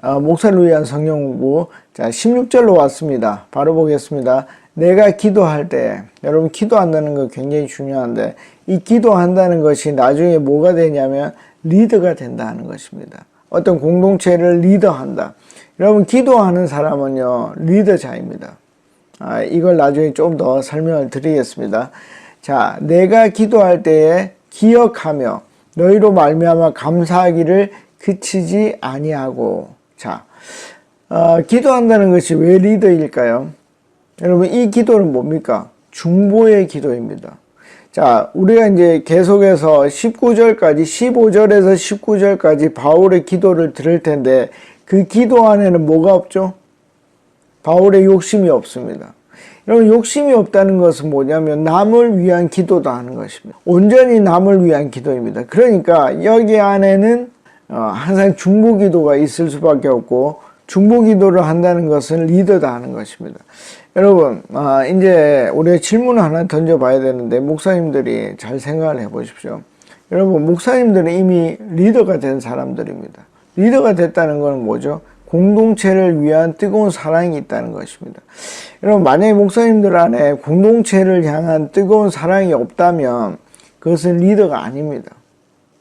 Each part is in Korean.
어, 목사를 위한 성령 공부. 자, 16절로 왔습니다. 바로 보겠습니다. 내가 기도할 때, 여러분 기도한다는 거 굉장히 중요한데, 이 기도한다는 것이 나중에 뭐가 되냐면 리더가 된다는 것입니다. 어떤 공동체를 리더한다. 여러분 기도하는 사람은요, 리더자입니다. 아, 이걸 나중에 좀 더 설명을 드리겠습니다. 자, 내가 기도할 때에 기억하며 너희로 말미암아 감사하기를 그치지 아니하고 자, 어, 기도한다는 것이 왜 리더일까요? 여러분 이 기도는 뭡니까? 중보의 기도입니다. 자, 우리가 이제 계속해서 19절까지 15절에서 19절까지 바울의 기도를 들을 텐데 그 기도 안에는 뭐가 없죠? 바울의 욕심이 없습니다. 여러분 욕심이 없다는 것은 뭐냐면 남을 위한 기도도 하는 것입니다. 온전히 남을 위한 기도입니다. 그러니까 여기 안에는 어, 항상 중보 기도가 있을 수밖에 없고 중보 기도를 한다는 것은 리더다 하는 것입니다. 여러분 아, 이제 우리가 질문 하나 던져봐야 되는데 목사님들이 잘 생각을 해보십시오. 여러분 목사님들은 이미 리더가 된 사람들입니다. 리더가 됐다는 것은 뭐죠? 공동체를 위한 뜨거운 사랑이 있다는 것입니다. 여러분, 만약에 목사님들 안에 공동체를 향한 뜨거운 사랑이 없다면 그것은 리더가 아닙니다.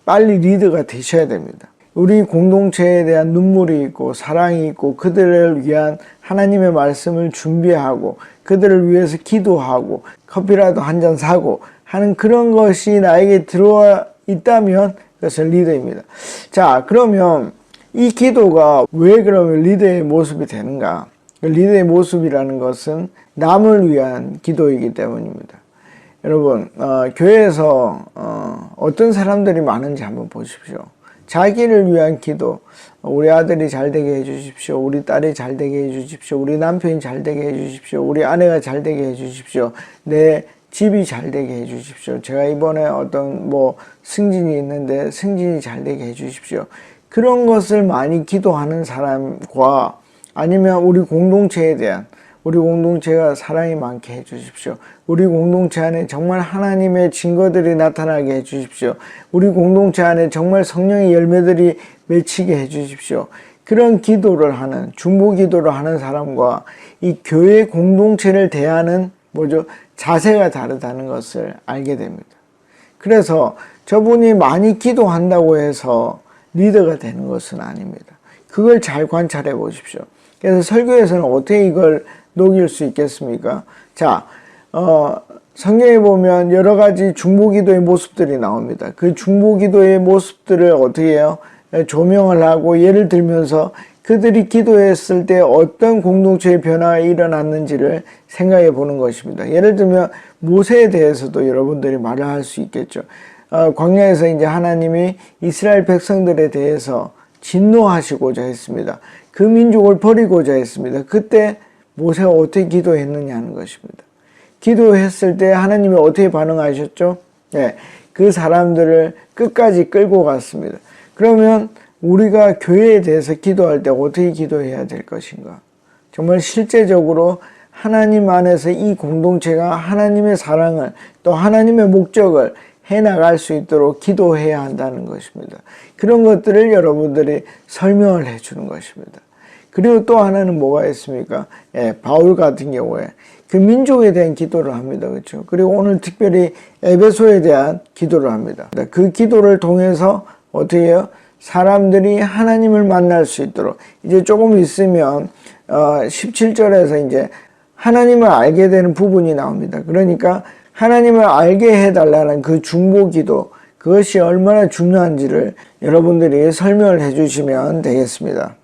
빨리 리더가 되셔야 됩니다. 우리 공동체에 대한 눈물이 있고 사랑이 있고 그들을 위한 하나님의 말씀을 준비하고 그들을 위해서 기도하고 커피라도 한 잔 사고 하는 그런 것이 나에게 들어와 있다면 그것은 리더입니다. 자, 그러면 이 기도가 왜 그러면 리더의 모습이 되는가? 리더의 모습이라는 것은 남을 위한 기도이기 때문입니다. 여러분, 어, 교회에서 어, 어떤 사람들이 많은지 한번 보십시오. 자기를 위한 기도, 우리 아들이 잘 되게 해주십시오. 우리 딸이 잘 되게 해주십시오. 우리 남편이 잘 되게 해주십시오. 우리 아내가 잘 되게 해주십시오. 내 집이 잘 되게 해주십시오. 제가 이번에 어떤 뭐 승진이 있는데 승진이 잘 되게 해주십시오. 그런 것을 많이 기도하는 사람과 아니면 우리 공동체에 대한 우리 공동체가 사랑이 많게 해주십시오. 우리 공동체 안에 정말 하나님의 증거들이 나타나게 해주십시오. 우리 공동체 안에 정말 성령의 열매들이 맺히게 해주십시오. 그런 기도를 하는 중보 기도를 하는 사람과 이 교회 공동체를 대하는 뭐죠 자세가 다르다는 것을 알게 됩니다. 그래서 저분이 많이 기도한다고 해서 리더가 되는 것은 아닙니다. 그걸 잘 관찰해 보십시오. 그래서 설교에서는 어떻게 이걸 녹일 수 있겠습니까? 자, 어, 성경에 보면 여러 가지 중보기도의 모습들이 나옵니다. 그 중보기도의 모습들을 어떻게 해요? 조명을 하고 예를 들면서 그들이 기도했을 때 어떤 공동체의 변화가 일어났는지를 생각해 보는 것입니다. 예를 들면 모세에 대해서도 여러분들이 말을 할 수 있겠죠. 어, 광야에서 이제 하나님이 이스라엘 백성들에 대해서 진노하시고자 했습니다. 그 민족을 버리고자 했습니다. 그때 모세가 어떻게 기도했느냐는 것입니다. 기도했을 때 하나님이 어떻게 반응하셨죠? 네, 그 사람들을 끝까지 끌고 갔습니다. 그러면 우리가 교회에 대해서 기도할 때 어떻게 기도해야 될 것인가? 정말 실제적으로 하나님 안에서 이 공동체가 하나님의 사랑을 또 하나님의 목적을 해나갈 수 있도록 기도해야 한다는 것입니다. 그런 것들을 여러분들이 설명을 해주는 것입니다. 그리고 또 하나는 뭐가 있습니까? 예, 바울 같은 경우에 그 민족에 대한 기도를 합니다. 그렇죠? 그리고 오늘 특별히 에베소에 대한 기도를 합니다. 그 기도를 통해서 어떻게 해요? 사람들이 하나님을 만날 수 있도록 이제 조금 있으면 어 17절에서 이제 하나님을 알게 되는 부분이 나옵니다. 그러니까 하나님을 알게 해달라는 그 중보 기도 그것이 얼마나 중요한지를 여러분들이 설명을 해주시면 되겠습니다.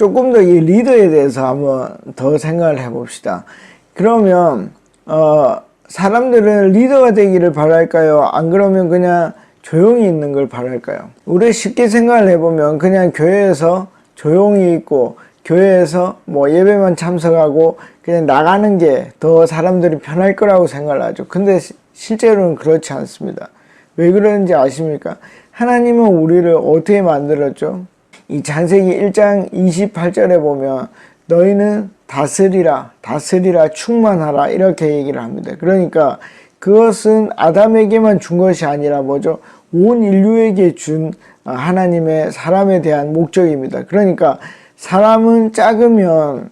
조금 더 이 리더에 대해서 한번 더 생각을 해봅시다. 그러면 어, 사람들은 리더가 되기를 바랄까요? 안 그러면 그냥 조용히 있는 걸 바랄까요? 우리 쉽게 생각을 해보면 그냥 교회에서 조용히 있고 교회에서 뭐 예배만 참석하고 그냥 나가는 게 더 사람들이 편할 거라고 생각을 하죠. 근데 시, 실제로는 그렇지 않습니다. 왜 그러는지 아십니까? 하나님은 우리를 어떻게 만들었죠? 이 잔세기 1장 28절에 보면 너희는 다스리라, 다스리라, 충만하라 이렇게 얘기를 합니다. 그러니까 그것은 아담에게만 준 것이 아니라 뭐죠? 온 인류에게 준 하나님의 사람에 대한 목적입니다. 그러니까 사람은 작으면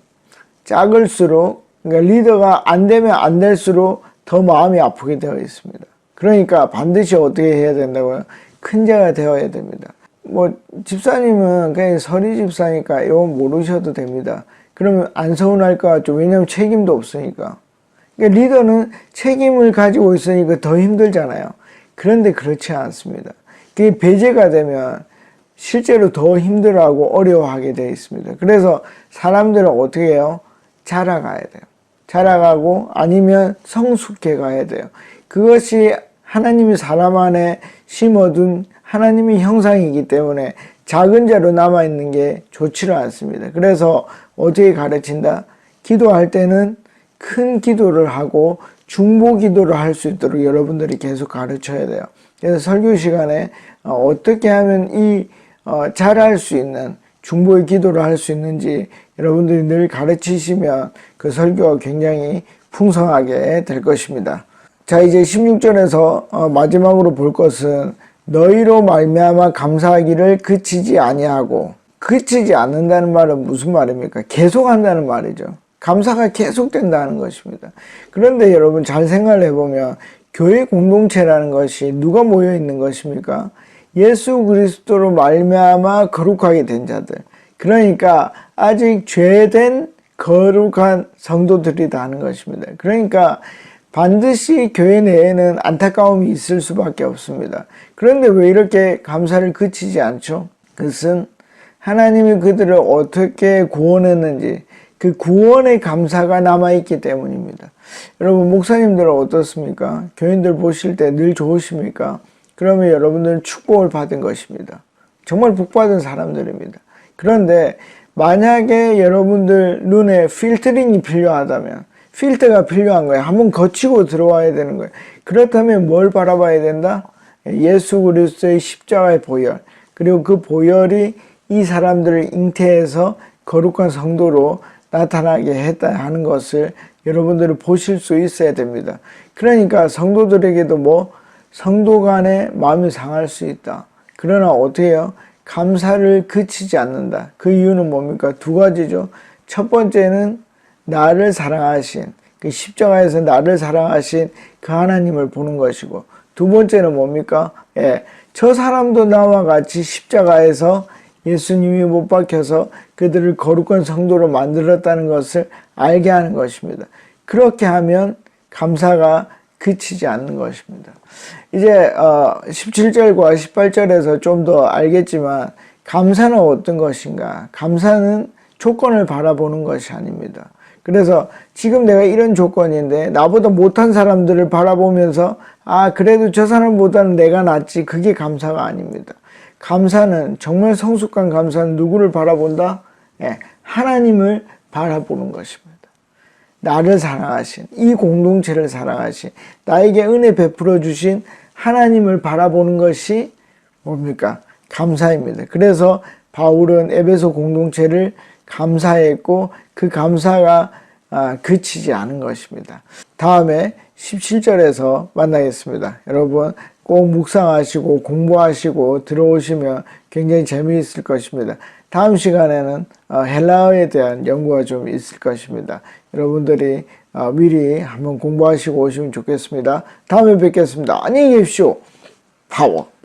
작을수록 그러니까 리더가 안 되면 안 될수록 더 마음이 아프게 되어 있습니다. 그러니까 반드시 어떻게 해야 된다고요? 큰 자가 되어야 됩니다. 뭐 집사님은 그냥 서리 집사니까 이거 모르셔도 됩니다. 그러면 안 서운할 것 같죠. 왜냐하면 책임도 없으니까. 그러니까 리더는 책임을 가지고 있으니까 더 힘들잖아요. 그런데 그렇지 않습니다. 그게 배제가 되면 실제로 더 힘들어하고 어려워하게 되어 있습니다. 그래서 사람들은 어떻게 해요? 자라가야 돼요. 자라가고 아니면 성숙해 가야 돼요. 그것이 하나님이 사람 안에 심어둔 하나님의 형상이기 때문에 작은 자로 남아있는 게 좋지를 않습니다. 그래서 어떻게 가르친다? 기도할 때는 큰 기도를 하고 중보 기도를 할 수 있도록 여러분들이 계속 가르쳐야 돼요. 그래서 설교 시간에 어, 어떻게 하면 이 어, 잘할 수 있는 중보의 기도를 할 수 있는지 여러분들이 늘 가르치시면 그 설교가 굉장히 풍성하게 될 것입니다. 자 이제 16절에서 어, 마지막으로 볼 것은 너희로 말미암아 감사하기를 그치지 아니하고 그치지 않는다는 말은 무슨 말입니까? 계속한다는 말이죠. 감사가 계속된다는 것입니다. 그런데 여러분 잘 생각을 해보면 교회 공동체라는 것이 누가 모여 있는 것입니까? 예수 그리스도로 말미암아 거룩하게 된 자들. 그러니까 아직 죄된 거룩한 성도들이다 하는 것입니다. 그러니까 반드시 교회 내에는 안타까움이 있을 수밖에 없습니다. 그런데 왜 이렇게 감사를 그치지 않죠? 그것은 하나님이 그들을 어떻게 구원했는지 그 구원의 감사가 남아있기 때문입니다. 여러분, 목사님들은 어떻습니까? 교인들 보실 때 늘 좋으십니까? 그러면 여러분들은 축복을 받은 것입니다. 정말 복받은 사람들입니다. 그런데 만약에 여러분들 눈에 필터링이 필요하다면 필터가 필요한 거예요. 한번 거치고 들어와야 되는 거예요. 그렇다면 뭘 바라봐야 된다? 예수 그리스도의 십자가의 보혈. 그리고 그 보혈이 이 사람들을 잉태해서 거룩한 성도로 나타나게 했다 하는 것을 여러분들이 보실 수 있어야 됩니다. 그러니까 성도들에게도 뭐 성도 간에 마음이 상할 수 있다. 그러나 해요? 감사를 그치지 않는다. 그 이유는 뭡니까? 두 가지죠. 첫 번째는 나를 사랑하신 그 십자가에서 나를 사랑하신 그 하나님을 보는 것이고 두 번째는 뭡니까? 예, 저 사람도 나와 같이 십자가에서 예수님이 못 박혀서 그들을 거룩한 성도로 만들었다는 것을 알게 하는 것입니다. 그렇게 하면 감사가 그치지 않는 것입니다. 이제 17절과 18절에서 좀 더 알겠지만 감사는 어떤 것인가? 감사는 조건을 바라보는 것이 아닙니다. 그래서 지금 내가 이런 조건인데 나보다 못한 사람들을 바라보면서 아 그래도 저 사람보다는 내가 낫지 그게 감사가 아닙니다. 감사는 정말 성숙한 감사는 누구를 바라본다? 예, 하나님을 바라보는 것입니다. 나를 사랑하신 이 공동체를 사랑하신 나에게 은혜 베풀어 주신 하나님을 바라보는 것이 뭡니까? 감사입니다. 그래서 바울은 에베소 공동체를 감사했고 그 감사가 아, 그치지 않은 것입니다. 다음에 17절에서 만나겠습니다. 여러분 꼭 묵상하시고 공부하시고 들어오시면 굉장히 재미있을 것입니다. 다음 시간에는 어, 헬라어에 대한 연구가 좀 있을 것입니다. 여러분들이 어, 미리 한번 공부하시고 오시면 좋겠습니다. 다음에 뵙겠습니다. 안녕히 계십시오. 파워.